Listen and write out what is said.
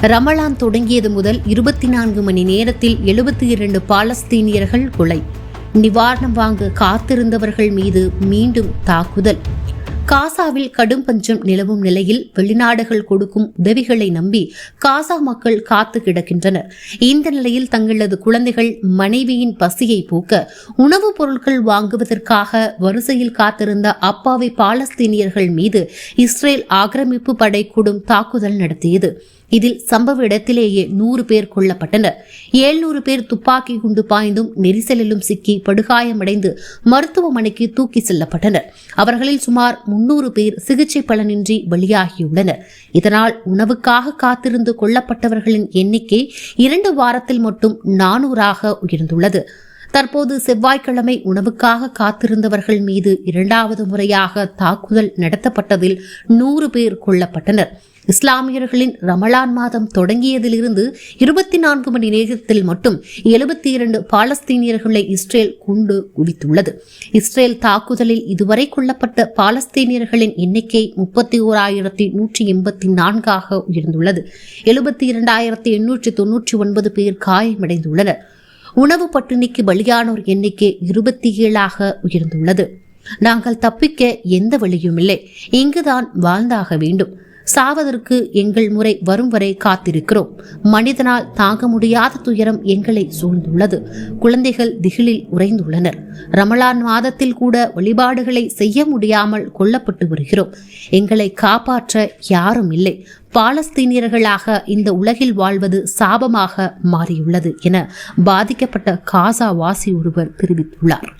ரமலான் தொடங்கியது முதல் இருபத்தி நான்கு மணி நேரத்தில் எழுபத்தி இரண்டு பாலஸ்தீனியர்கள் கொலை. நிவாரணம் வாங்க காத்திருந்தவர்கள் மீது மீண்டும் தாக்குதல். காசாவில் கடும் பஞ்சம் நிலவும் நிலையில் வெளிநாடுகள் கொடுக்கும் உதவிகளை நம்பி காசா மக்கள் காத்து கிடக்கின்றனர். இந்த நிலையில் தங்களது குழந்தைகள் மனைவியின் பசியை போக்க உணவுப் பொருட்கள் வாங்குவதற்காக வரிசையில் காத்திருந்த அப்பாவி பாலஸ்தீனியர்கள் மீது இஸ்ரேல் ஆக்கிரமிப்பு படை கூடும் தாக்குதல் நடத்தியது. இதில் சம்பவ இடத்திலேயே நூறு பேர் கொல்லப்பட்டனர். ஏழ்நூறு பேர் துப்பாக்கி குண்டு பாய்ந்தும் நெரிசலிலும் சிக்கி படுகாயமடைந்து மருத்துவமனைக்கு தூக்கி செல்லப்பட்டனர். அவர்களில் சுமார் முன்னூறு பேர் சிகிச்சை பலனின்றி வெளியாகியுள்ளனர் இதனால் உணவுக்காக காத்திருந்து கொல்லப்பட்டவர்களின் எண்ணிக்கை இரண்டு வாரத்தில் மட்டும் நானூறாக உயர்ந்துள்ளது. தற்போது செவ்வாய்க்கிழமை உணவுக்காக காத்திருந்தவர்கள் மீது இரண்டாவது முறையாக தாக்குதல் நடத்தப்பட்டதில் நூறு பேர் கொல்லப்பட்டனர். இஸ்லாமியர்களின் ரமலான் மாதம் தொடங்கியதிலிருந்து இருபத்தி நான்கு மணி நேரத்தில் மட்டும் எழுபத்தி இரண்டு பாலஸ்தீனியர்களை இஸ்ரேல் குண்டு குவித்துள்ளது. இஸ்ரேல் தாக்குதலில் இதுவரை கொல்லப்பட்ட பாலஸ்தீனியர்களின் எண்ணிக்கை முப்பத்தி ஓராயிரத்தி நூற்றி எண்பத்தி நான்காக உயர்ந்துள்ளது. எழுபத்தி இரண்டாயிரத்தி எண்ணூற்றி தொன்னூற்றி ஒன்பது பேர் காயமடைந்துள்ளனர். உணவு பட்டினிக்கு பலியானோர் எண்ணிக்கை இருபத்தி ஏழாக உயர்ந்துள்ளது. நாங்கள் தப்பிக்க எந்த வழியும் இல்லை. இங்குதான் வாழ்ந்தாக வேண்டும். சாவதற்கு எங்கள் முறை வரும் வரை காத்திருக்கிறோம். மனிதனால் தாங்க முடியாத துயரம் எங்களை சூழ்ந்துள்ளது. குழந்தைகள் திகிலில் உறைந்துள்ளனர். ரமலான் மாதத்தில் கூட வழிபாடுகளை செய்ய முடியாமல் கொல்லப்பட்டு வருகிறோம். எங்களை காப்பாற்ற யாரும் இல்லை. பாலஸ்தீனியர்களாக இந்த உலகில் வாழ்வது சாபமாக மாறியுள்ளது என பாதிக்கப்பட்ட காசா வாசி ஒருவர் தெரிவித்துள்ளார்.